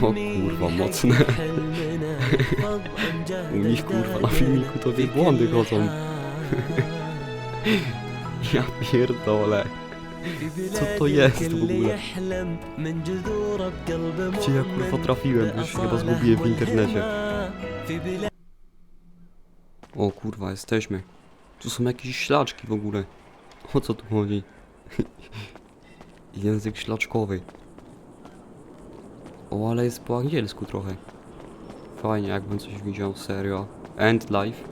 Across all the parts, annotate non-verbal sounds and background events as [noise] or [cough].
O kurwa, mocne. U nich kurwa na filmiku to wielbłądy chodzą. [laughs] Ja pierdolę. Co to jest w ogóle? Gdzie ja kurwa trafiłem? Już chyba zgubiłem w internecie. O kurwa, jesteśmy. Tu są jakieś ślaczki w ogóle. O co tu chodzi? [laughs] Język ślaczkowy. O, ale jest po angielsku trochę. Fajnie, jakbym coś widział, serio. End life.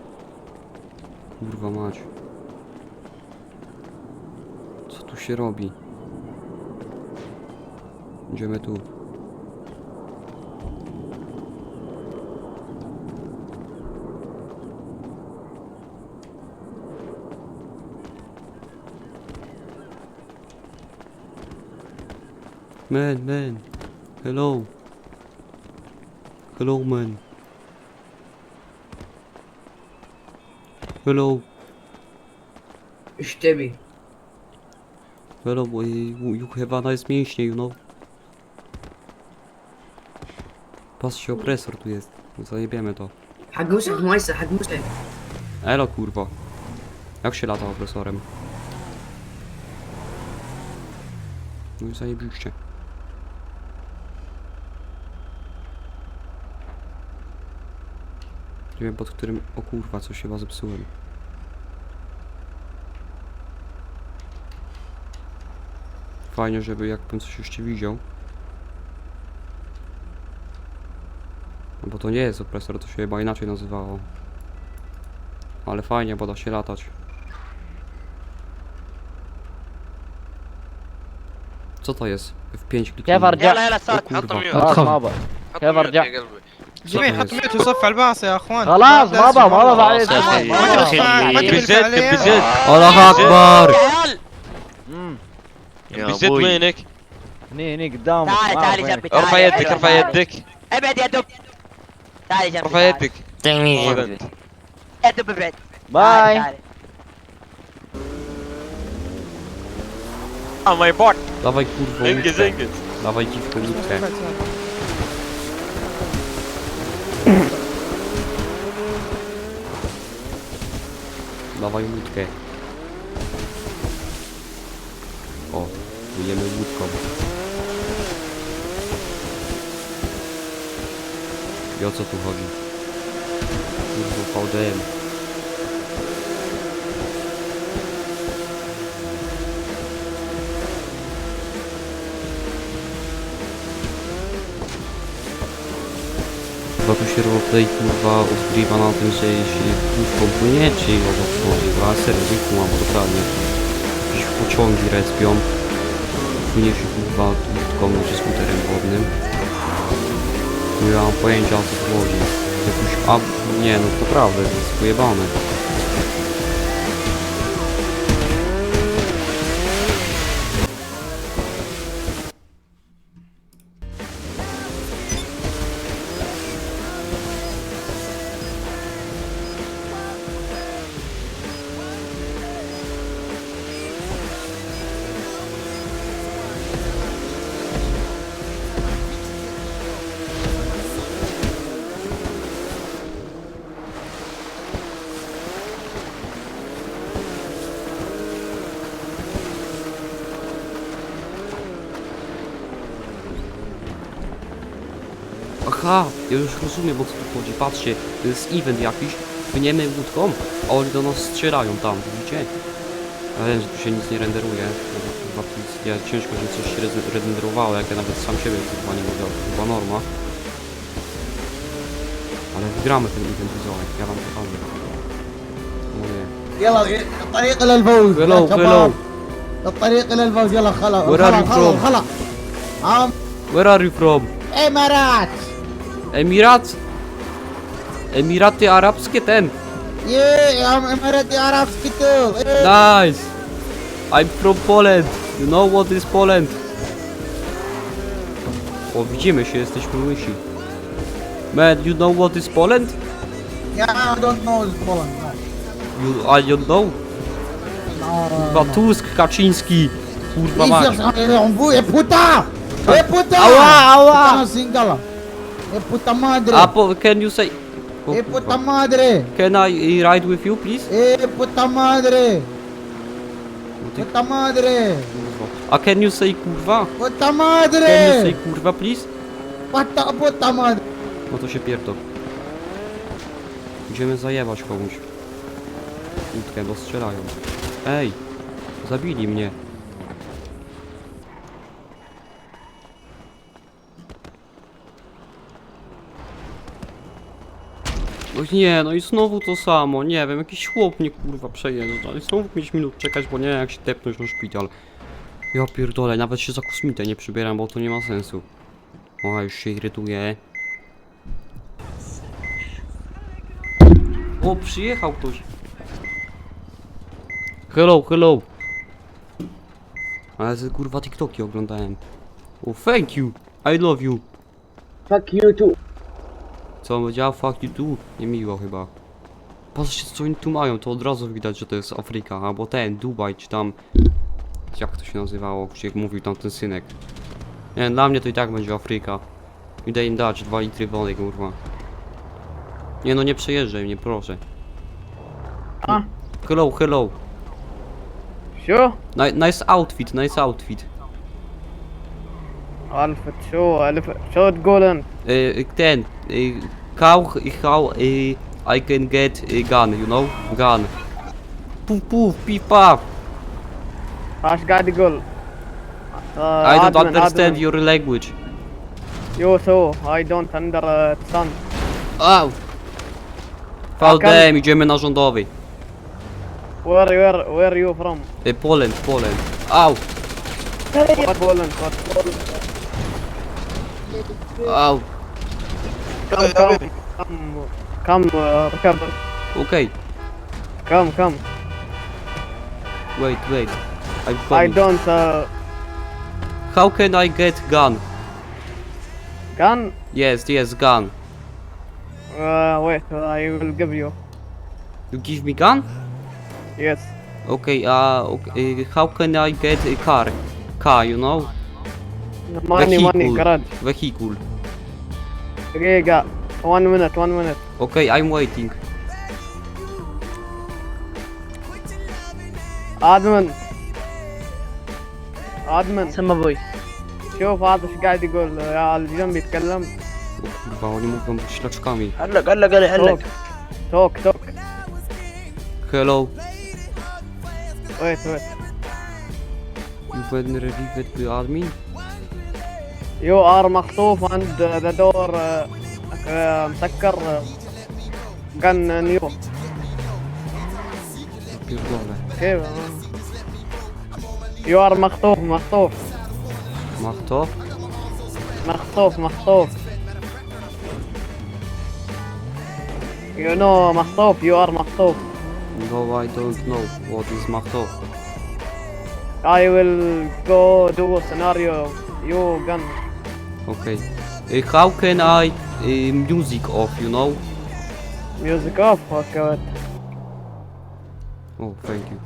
Kurwa mać. Co tu się robi? Idziemy tu. Man, man. Hello. Hello man. Hello. İşte mi? Hello boy. You have a nice mięśnie, you know. Patrzcie, opresor tu jest. Zajebiemy to. Hagusek, majsa, hagusek. Elo kurwa. Jak się lata opresorem? No i zajebiście. Nie wiem pod którym... O kurwa, coś chyba zepsułem. Fajnie, żeby jakbym coś jeszcze widział. No bo to nie jest opresor, to się chyba inaczej nazywało. Ale fajnie, bo da się latać. Co to jest? F5 kliknij. كيف ارجع؟ يلا يلا O ساعات kurwa. حطوا ميوت خلاص ما ابغى حطوا كيف ميوت أرجع؟ يا قلبي جميل حط ميوت وصف على الباص يا أخوان. خلاص بابا ما بابا عليك بالزيت بالزيت الله أكبر. بالزيت وينك؟ هني هني قدامك. تعال تعال جنبي ارفع يدك ارفع يدك. ابعد يا دب تعال جنبي ارفع يدك. يا دب ابعد. باي. Oh my god! Dawaj kurwa. Engage, engage. Dawaj łódkę. O, płyjemy łódką. I o co tu chodzi? Kurwa VDM. Tu się roleplay kurwa odgrywa na tym, że jeśli łódką płynie, czy o co tu chodzi? Bo ja serio nie kumam totalnie. Jakieś pociągi respią. Płynie się kurwa łódką czy skuterem wodnym. Nie mam pojęcia o co chodzi. Jakiś a nie no to prawda, to jest pojebane. Aha, ja już rozumiem o co tu chodzi. Patrzcie, to jest event jakiś, płyniemy łódką, a oni do nas strzelają tam, widzicie? Ja wiem, że tu się nic nie renderuje. bo Chyba tu jest, ja, ciężko, żeby coś się re- renderowało, jak ja nawet sam siebie chyba nie mogę, chyba norma. Ale wygramy ten event wizowy, ja wam pokażę. O nie. يلا غي- الطريق الى الفوز يا Hello, شباب. hello. الطريق الى الفوز يلا خلا Where are you خلا from? خلا عام Where are you from? امارات Emirat... Emiraty Arabskie, ten. Yeah, I'm Emirati Arab Hospital. Yeah. Nice. I'm from Poland. You know what is Poland? O, widzimy się, jesteśmy łysi. Man, you know what is Poland? Yeah, I don't know it's Poland. No. You, I don't know? No, Chyba no. Tusk, Kaczyński. Kurwa mać. Jesus, on puta! Tak. Puta! Ała, ała! Puta na singala can you say... O, Eh kurwa. puta madre. Can I ride with you, please? Eh puta madre. No ty, Puta madre. A can you say kurwa? Puta Can you say madre. kurwa, please? Puta puta madre. No to się pierdol. Idziemy zajebać komuś. Łódkę, bo strzelają. Ej! Zabili mnie. Nie, no i znowu to samo, nie wiem, jakiś chłop mnie kurwa przejeżdża i znowu 5 minut czekać, bo nie jak się tepnąć na szpital. Ja pierdolę, nawet się za kosmitę nie przybieram, bo to nie ma sensu. O, już się irytuje. O, przyjechał ktoś. Hello, hello. Ale ze kurwa TikToki oglądałem. O, thank you. I love you. Fuck you too Co on powiedział? Fuck you too. Niemiło chyba. Patrzcie co oni tu mają, to od razu widać, że to jest Afryka, albo ten, Dubaj, czy tam... Jak to się nazywało, jak mówił tam ten synek. Nie, dla mnie to i tak będzie Afryka. Idę im dać 2 litry wody, kurwa. Nie no, nie przejeżdżaj mnie, proszę. A? Hello, hello. شو؟ Ni- nice outfit, nice outfit. الفت شو الف شو تقول انت؟ Y, ten, y, how how eh, I can get a gun, you know, gun. Poof poof, peep up. Ash goal. Uh, I don't admin, understand admin. your language. You so I don't understand. Oh. Foul damn, idziemy na rządowy. Where, where, are you from? Uh, Poland, Poland. Ow! What Poland, what Poland? Ow! come, come, come, come, uh, recover. Okay, Come, come. wait, wait. I'm I don't, uh, How can I get gun? gun. Yes, yes, gun. Uh, wait, I will give you. You give me gun? Yes. Okay, uh, okay. uh, how can I get a car? Car, you know? Money, money, Vehicle. garage. Vehicle. دقيقة. 1 minute 1 minute. أوكي ايم waiting. ادمن ادمن سما بوي شوف هذا إيش قاعد يقول يا اللي جنبي يتكلم. فاهم إيش لك كامي علق علق علق علق توك توك هلو ويت ويت يبدن ريفيفت بادمين يو ار مخطوف عند ذا دور آه، آه، مسكر قن نيو Pierdolę. كيف يو ار مخطوف مخطوف to? مخطوف مخطوف يو نو مخطوف يو ار مخطوف No, I don't know what is to. I will go do a scenario you gun Okay. How can I y, music off, you know? Music off, fuck it. Oh, thank you.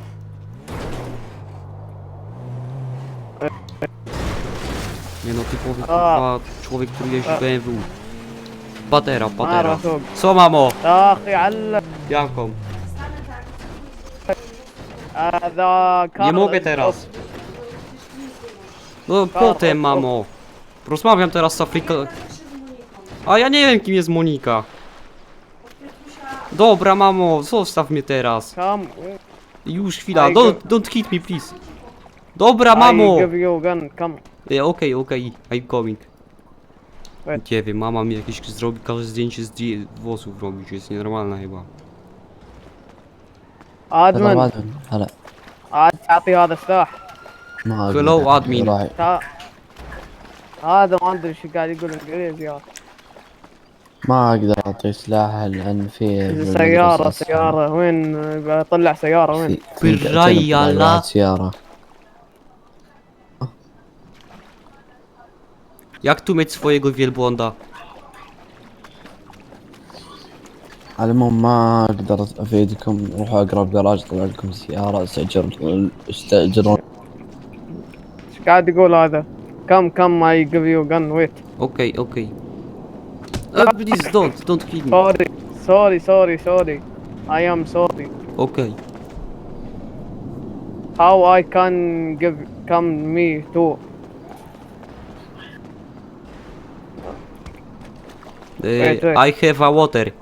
Nie no, typowy kurwa, człowiek, który jeździ BMW. Patera, patera. Co mamo? Ach, jalla. Jaką? No, Nie mogę teraz. No potem mamo. Rozmawiam teraz z Afryka... A ja nie wiem kim jest Monika. Dobra mamo, zostaw mnie teraz. كم Już chwila, I don't, go- don't hit me please. Dobra mamo! I give you gun come E, Okej, okej, I'm coming. Wait. Nie wiem, mama mi jakieś zrobi, każe zdjęcie z die- włosów robić, jest nienormalna chyba. ادمن هلا هلا عاد تعطي هذا السلاح ما Hello, أقدر. admin. هذا ما أدري إيش قاعد يقول إنجليزي هذا ما أقدر اعطي سلاح لأن في سيارة سيارة وين؟ بطلع سيارة وين؟ بالري يلا. سيارة. Jak tu mieć swojego wielbłąda? على العموم ما أقدر أفيدكم روحوا أقرب جراج طلع لكم سيارة استأجر استأجرون. إيش قاعد يقول هذا؟ Come, come, I give you gun. Wait. Okej, okej. Uh, please don't, don't kill me. Sorry, sorry, sorry, sorry. I am sorry. Okej. How I can give come me too? Wait, Uh, wait. I have a water.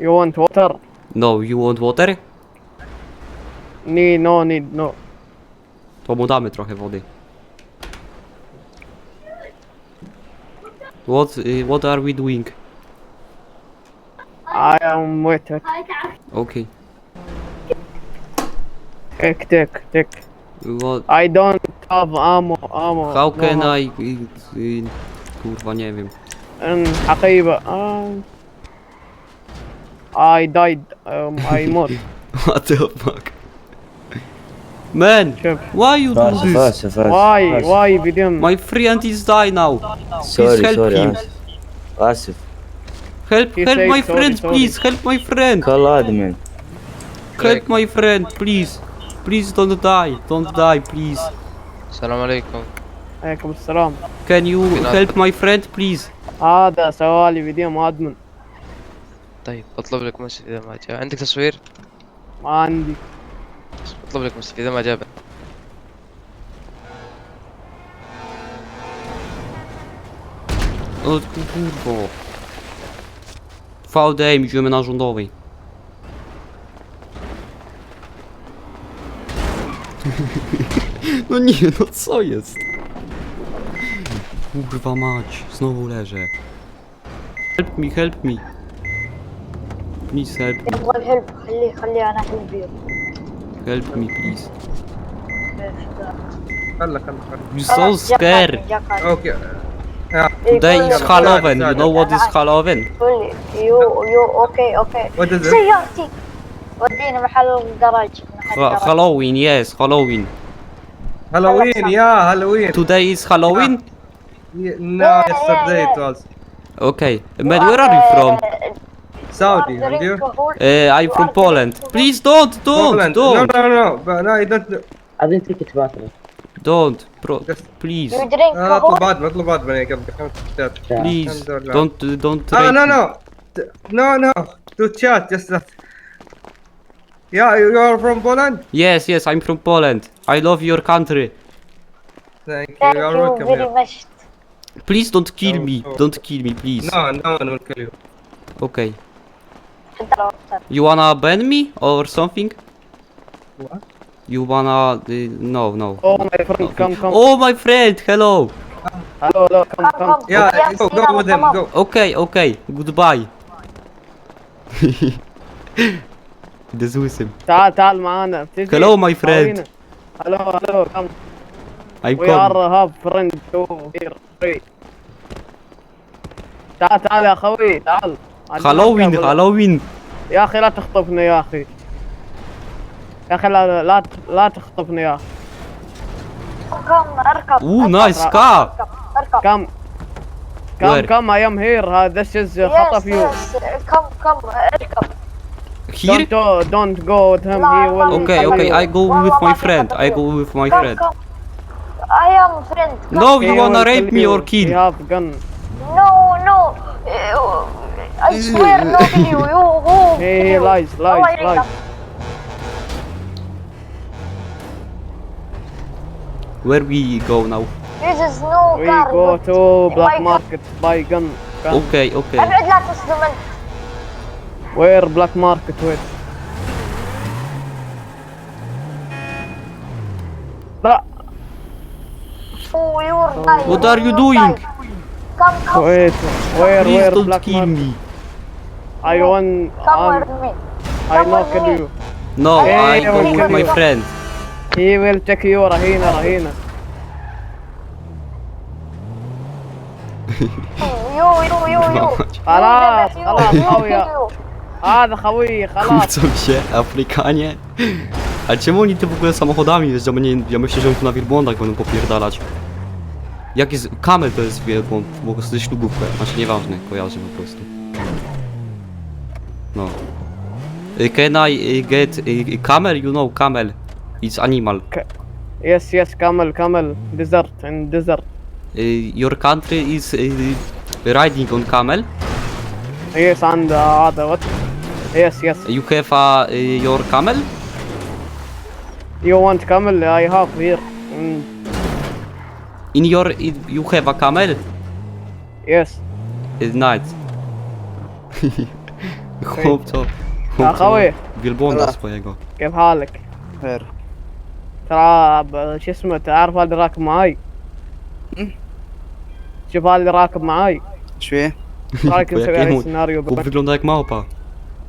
You want water? No, you want water? Need no need no. To mu damy trochę wody. What, y, what are we doing? I am wait. wait. Okay. Take, take, take. What, I don't have ammo, ammo. how no can ammo. I... y, y, kurwa, nie wiem. In حقيبة. Um, I died. Um, I [laughs] موت. What the fuck? Man, شوف. why you do اسف this? اسف اسف Why, آسف. why بدم؟ My friend is die now. سوري help سوري him. اسف اسف Help, He help said my sorry, friend, sorry. please. Help my friend. كل ادمن Help my friend, please. Please don't die. Don't die, please. السلام عليكم عليكم السلام. Can you help my friend, please? هذا سوالي بدم ادمن. طيب بطلب لك مسج اذا ما جاء عندك تصوير ما عندي. بطلب لك مسج اذا ما جاب O kurwo. VDM, idziemy na rządowej. No nie, no co jest? Kurwa mać, znowu leżę. Help me, help me. Please help me, يبغى الهلب خليه خليه انا احل بيه help me please. خلك خلك I'm so scared. أوكي Today is Halloween, you know what is Halloween? يو يو أوكي أوكي سيارتي محل الجراج الجراج. Halloween, yes, Halloween. هالوين يا هالوين Today is Halloween? No, yesterday it was. Okay. Man, where are you from? Saudi, and you? Uh, I'm from Poland. Please don't, don't, Poland. don't, No, no, no, no, I don't. I didn't take it to don't, bro, please, You drink No, not Lahore? Lubat, not Lubat, when I come come to. Yeah. please, don't, don't. Oh no, no, no, no, to chat, just that. Yeah, you are from Poland? Yes, yes, I'm from Poland. I love your country. Thank you, you are you welcome very here. much. Please don't kill No, me. no. Don't kill me, please. No, no I will kill you. Okay. تفضل أستاذ. You wanna ban me or something? What? You wanna? Uh, no, no. Oh my friend, come, come. Oh, my friend. Hello. Hello, hello, come, Come, come. come. Yeah, Yes, go, go Sinan, with them. come on. Go. Okay, okay. Goodbye. [laughs] ده زوسم. تعال تعال معانا بتجي Hello, my friend. هلو هلو come I'm we are coming. have friend too here free تعال تعال يا خوي تعال هالوين هالوين. يا اخي لا تخطفني يا اخي يا اخي لا لا لا تخطفني يا اخي Come, اركب. Ooh, اركب. nice car. اركب. اركب. كم Where? كم كم I am here هذا this is Yes, خطف you yes. Come, come, اركب. Here? don't go, don't go with him he لا، will Okay, Come okay. on. I go with والله my ما في friend. I خطر go with my Come, friend. come. I am friend. Come. No, He you will wanna kill rape me you. or he kill? have gun No, no. Uh, I swear no kill you. [laughs] You who he kill he you? lies Oh, I lies ring lies up. Where we go now? This is no we car. go but to black my car- market buy gun gun Okay, okay. ابعد لا تصدم انت. where black market where لا Oh, you're dying. What are you You're doing? dying. Come, come. wait where Please where don't black kill market me. I want Come um, with me. I Come know with kill me. you No, Hey, I I go will with kill my you. friend. he will take you رهينة رهينة You, you, you, you. خلاص You, خلاص you, خويا you. هذا خوي خلاص Kłócą się Afrykanie. A czemu oni tu w ogóle samochodami jeżdżą? Nie, ja myślę, że oni tu na wielbłądach będą popierdalać. Jak jest... Kamel to jest wielbłąd, po prostu ze ślugówkę. Znaczy nieważne, kojarzę po prostu. No. Can I uh, get a camel? You know camel. It's animal. Yes, yes, camel, camel. Desert and desert. Uh, your country is uh, riding on camel? Yes, and uh, the what? Yes, yes. You have uh, uh, your camel? You want camel? I have here. Mm. In your, you have a camel? Yes. It's nice. [laughs] Chłop to... يا خوي Wielbłąda swojego. كيف حالك؟ خير ترى ب- شو اسمه تعرف هذا اللي راكب معاي؟ شوف هذا اللي راكب معاي إيش فيه؟ إيش رايك jak نسوي عليه jemu- سيناريو Chłop wygląda jak małpa.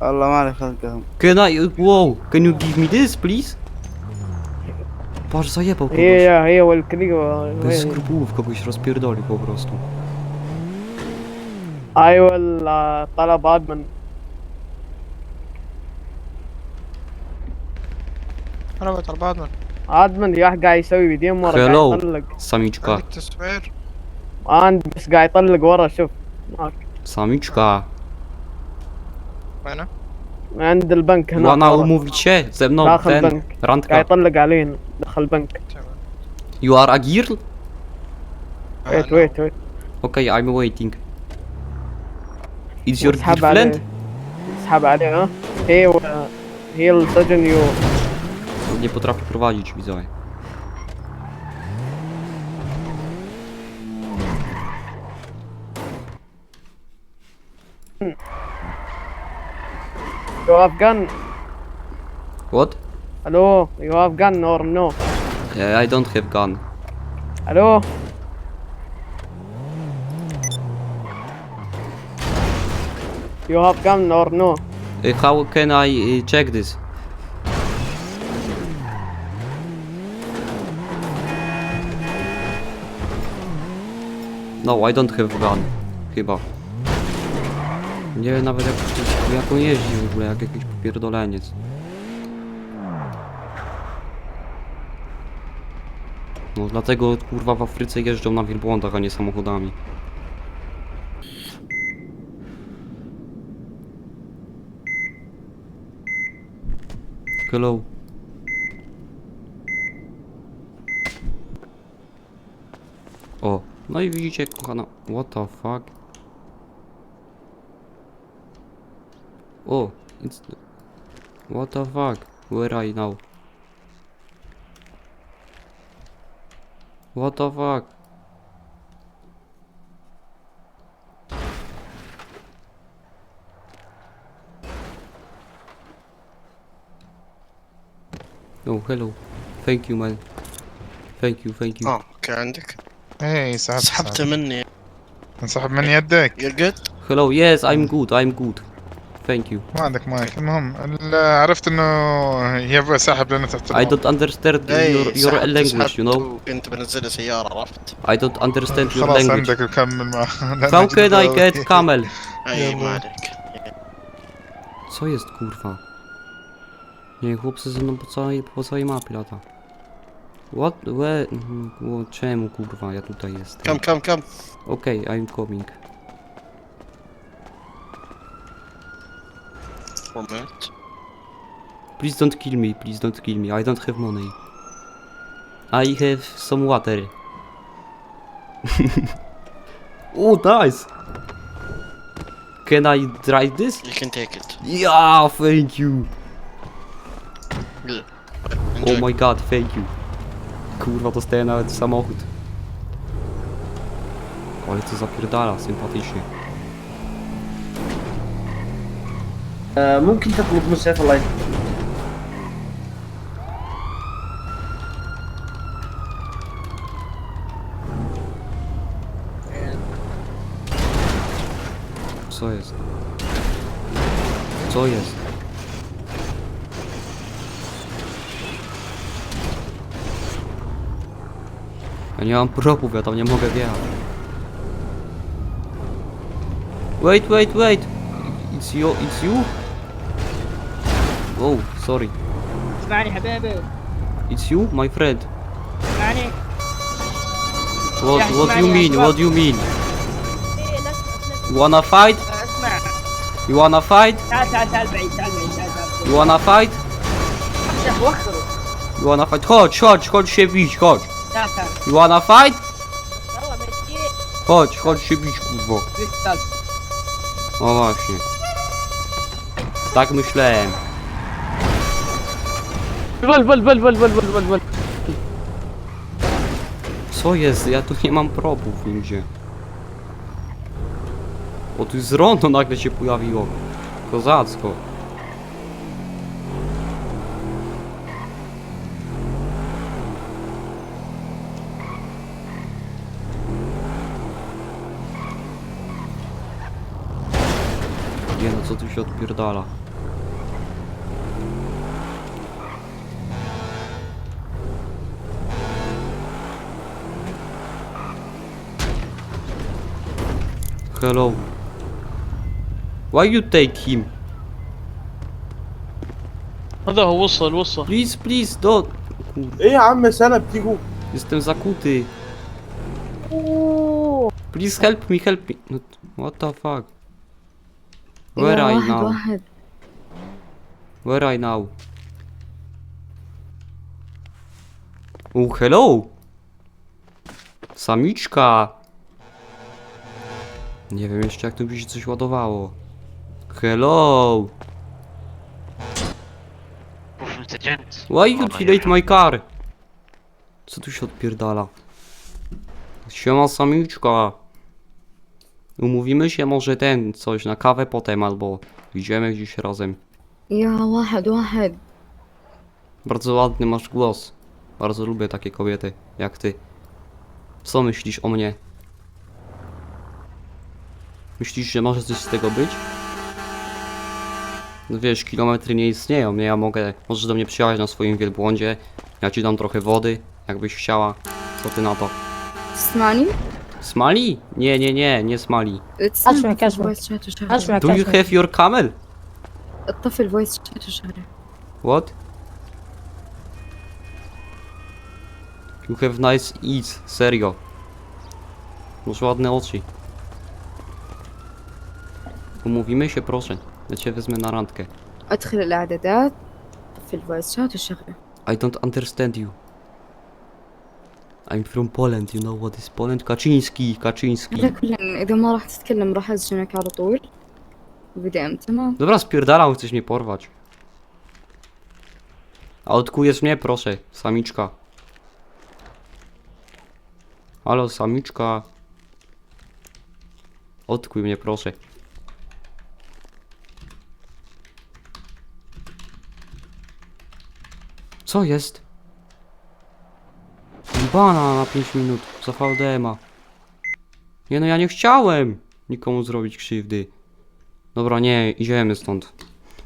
والله ما لي خلقهم Can I... Wow, can you give me this, please? Patrz, zajebał kogoś. هي هي والكليو Bez skrupułów kogoś rozpierdolił po prostu. اي وال طلب ادمن أدمن. يا قاعد يسوي فيديو ورا قاعد يطلق. ساميتشكا. عندك بس قاعد يطلق ورا شوف. هناك ساميتشكا. وينه؟ عند البنك هناك. وأنا في شيء زبنا داخل البنك. قاعد يطلق علينا. داخل البنك. يو ار ا جيرل ويت ويت ويت أوكي ايم ويتينج از يور فريند اسحب عليه. ها؟ هي هي السجن يو nie potrafi prowadzić, widzowie. You have gun. What? Hello, you have gun or no? Yeah, I don't have gun. Hello? You have gun or no? Eh, how can I eh, check this? No, I don't have gun. Chyba. Nie wiem nawet jak, jak on jeździ w ogóle, jak jakiś popierdoleniec. No dlatego kurwa w Afryce jeżdżą na wielbłądach, a nie samochodami. Hello. O, no i widzicie, kochana... What the fuck? O, it's... What the fuck? Where I now? What the fuck? Oh, hello. Thank you, man. Thank you, thank you. Oh, candy. اي سحبت سحبته مني. انسحب من يدك يا هلو يس ايم جود ايم جود ثانك يو ما عندك مايك. المهم عرفت إنه هي سحب لأنه تحت اي دونت اندرستاند يور لانجوج يو نو كنت بنزل سيارة عرفت؟ اي دونت اندرستاند يور لانجوج خلاص عندك وكمل معاه كم كان اي جيت كامل أي ما عليك. سويست كورفا يعني هو بس انه بصاي ما بلاطه What? Where? Mhm, o, czemu kurwa ja tutaj jestem? Kam, kam, kam. Okej, okay, I'm coming. Moment. Please don't kill me, please don't kill me. I don't have money. I have some water. [laughs] oh, nice! Can I drive this? You can take it. Yeah, thank you. Yeah. Oh my god, thank you. Kurwa, dostałem nawet samochód. Ale to zapierdala, sympatycznie. ممكن تطلب مسعف الله Co jest? Co jest? nie mam propów, ja tam nie mogę wjechać. Wait, wait, wait! It's you, it's you? Oh, sorry. اسمعني حبيبي It's you, my friend. اسمعني What, Yeah, what do you Ismail, mean? yeah, What do you mean? You wanna fight? اسمع You wanna fight? تعال تعال تعال بعيد تعال بعيد تعال تعال You wanna fight? شيخ وخره You wanna fight? Chodź, chodź, chodź się bić, chodź. Tak, tak. You wanna fight? No. Chodź, chodź się bić, kurwo. Krystal. No właśnie. Tak myślałem. Wal, wal, wal, wal, wal, wal, wal, wal. Co jest? Ja tu nie mam probów nigdzie. O, tu jest rondo nagle się pojawiło. Kozacko. Nie no, co tu się odpierdala? Hello. Why you take him? هذا هو وصل وصل Please, please, don't. Kur... ايه يا عم سنة بتيجوا Jestem zakuty. Please help me, help me. No, what the fuck? Where I now? Where I now? Oh, hello! Samiczka! Nie wiem jeszcze jak tu by się coś ładowało. Hello! Why you delete my car? Co tu się odpierdala? Siema samiczka Umówimy się może ten, coś na kawę potem albo idziemy gdzieś razem. يا واحد واحد Bardzo ładny masz głos. Bardzo lubię takie kobiety jak ty. Co myślisz o mnie? Myślisz, że może coś z tego być? No wiesz, kilometry nie istnieją, nie? Ja mogę, możesz do mnie przyjechać na swoim wielbłądzie. Ja ci dam trochę wody, jakbyś chciała. Co ty na to? تسمعني؟ Smali? Nie, nie, nie, nie smali. أسمعك أسمعك Do you have your camel? الطفل فويس شات وشغله What? You have nice eyes, serio. Masz ładne oczy. Umówimy się, proszę. Ja cię wezmę na randkę. أدخل الإعدادات طفل فويس شات وشغله I don't understand you. I'm from Poland, you know what is Poland? Kaczyński, هذا Kaczyński. كله إذا ما راح تتكلم راح أسجنك على طول وبدي أم تمام Dobra, spierdalam, chcesz mnie porwać. A odkujesz mnie, proszę, samiczka. Halo, samiczka. Odkuj mnie, proszę. Co jest? bana na 5 minut za VDM'a. Nie no, ja nie chciałem nikomu zrobić krzywdy. Dobra, nie, idziemy stąd.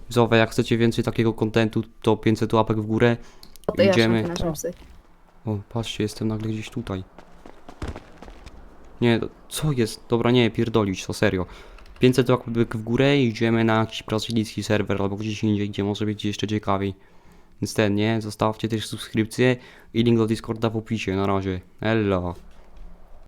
Zowe, jak chcecie więcej takiego kontentu, to 500 łapek w górę. To idziemy. Ja o, patrzcie, jestem nagle gdzieś tutaj. Nie, co jest? Dobra, nie, pierdolić, to serio. 500 łapek w górę i idziemy na jakiś brazylijski serwer albo gdzieś indziej, gdzie może być jeszcze ciekawiej. Więc ten, nie? Zostawcie też subskrypcję i link do Discorda w opisie. Na razie. Hello.